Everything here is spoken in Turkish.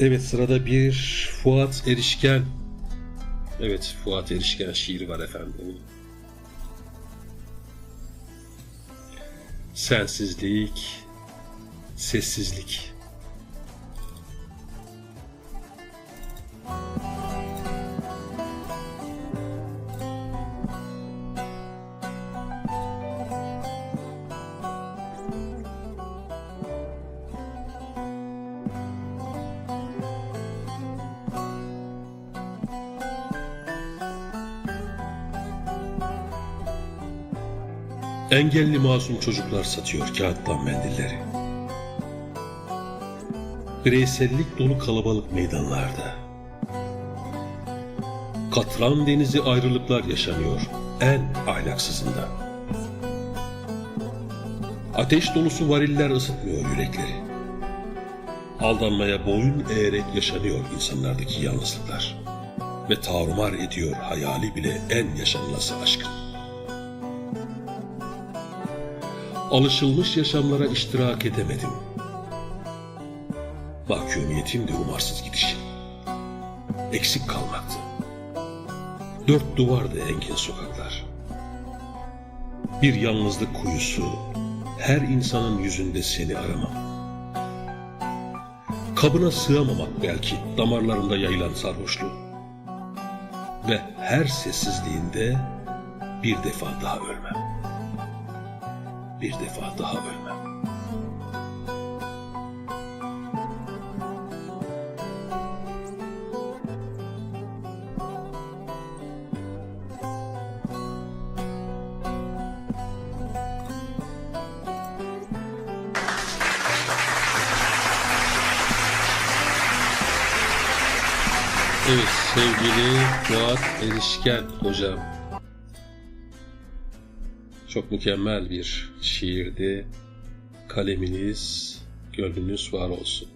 Evet sırada bir Fuat Erişken. Evet Fuat Erişken şiiri var efendim. Sensizlik, sessizlik. Engelli masum çocuklar satıyor kağıttan mendilleri. Bireysellik dolu kalabalık meydanlarda. Katran denizi ayrılıklar yaşanıyor en ahlaksızında. Ateş dolusu variller ısıtmıyor yürekleri. Aldanmaya boyun eğerek yaşanıyor insanlardaki yalnızlıklar. Ve tarumar ediyor hayali bile en yaşanması aşkın. Alışılmış yaşamlara iştirak edemedim. Mahkumiyetim de umarsız gidişim. Eksik kalmaktı. Dört duvardı engin sokaklar. Bir yalnızlık kuyusu, her insanın yüzünde seni aramam. Kabına sığamamak belki damarlarında yayılan sarhoşluğu. Ve her sessizliğinde bir defa daha ölmem bir defa daha ölmem. Evet sevgili Fuat Erişken hocam. Çok mükemmel bir şiirdi. Kaleminiz, gönlünüz var olsun.